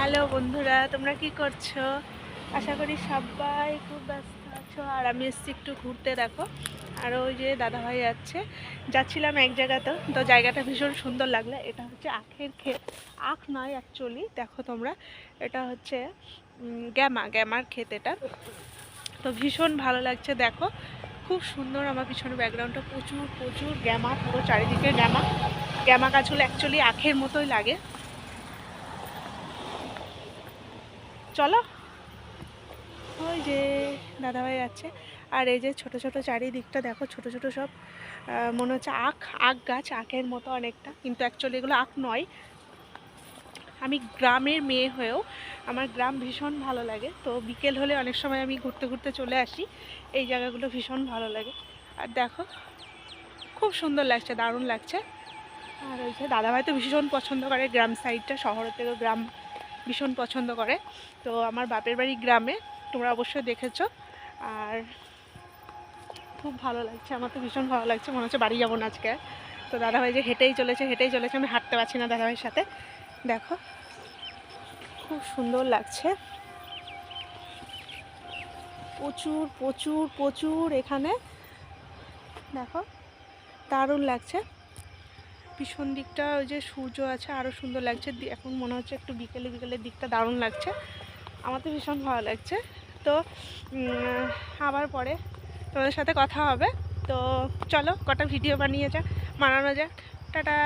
Hello বন্ধুরা, তোমরা কি করছ? আশা করি সবাই খুব ব্যস্ত আছো। আর আমি এসছি একটু ঘুরতে, দেখো। আর ওই যে দাদাভাই যাচ্ছে যাচ্ছিলাম এক জায়গাতে তো জায়গাটা ভীষণ সুন্দর লাগল। এটা হচ্ছে আখের ক্ষেত। আখ নয় অ্যাকচুয়ালি দেখো তোমরা। এটা হচ্ছে গ্যামা, গ্যামার ক্ষেত এটা। তো ভীষণ ভালো লাগছে, দেখো। খুব সুন্দর আমার পিছনে ব্যাকগ্রাউন্ডটা। প্রচুর প্রচুর গ্যামা পুরো চারিদিকে গ্যামা। গ্যামা গাছগুলো অ্যাকচুয়ালি আখের মতোই লাগে। চলো। ওই যে দাদাভাই যাচ্ছে। আর এই যে ছোট ছোট চারিদিকটা দেখো, ছোট ছোট সব মনে হচ্ছে আখ আখ গাছ, আখের মতো অনেকটা। কিন্তু অ্যাকচুয়ালি এগুলো আখ নয়। আমি গ্রামের মেয়ে হয়েও আমার গ্রাম ভীষণ ভালো লাগে। তো বিকেল হলে অনেক সময় আমি ঘুরতে ঘুরতে চলে আসি। এই জায়গাগুলো ভীষণ ভালো লাগে। আর দেখো, খুব সুন্দর লাগছে, দারুণ লাগছে। আর ওই যে দাদাভাই তো ভীষণ পছন্দ করে গ্রাম সাইডটা শহরের থেকে গ্রাম ভীষণ পছন্দ করে। তো আমার বাপের বাড়ি গ্রামে, তোমরা অবশ্যই দেখেছ। আর খুব ভালো লাগছে, আমার তো ভীষণ ভালো লাগছে। মনে হচ্ছে বাড়ি যাব না আজকে। তো দাদাভাই যে হেঁটেই চলেছে হেঁটেই চলেছে, আমি হাঁটতে পারছি না দাদাভাইয়ের সাথে। দেখো, খুব সুন্দর লাগছে। প্রচুর প্রচুর প্রচুর এখানে। দেখো, দারুণ লাগছে। পিছন দিকটা, ওই যে সূর্য আছে আরও সুন্দর লাগছে। এখন মনে হচ্ছে একটু বিকেলে, বিকেলের দিকটা দারুণ লাগছে। আমার তো ভীষণ ভালো লাগছে। তো আবার পরে তোমাদের সাথে কথা হবে। তো চলো, কটা ভিডিও বানিয়ে যাক, বানানো যাক। টাটা!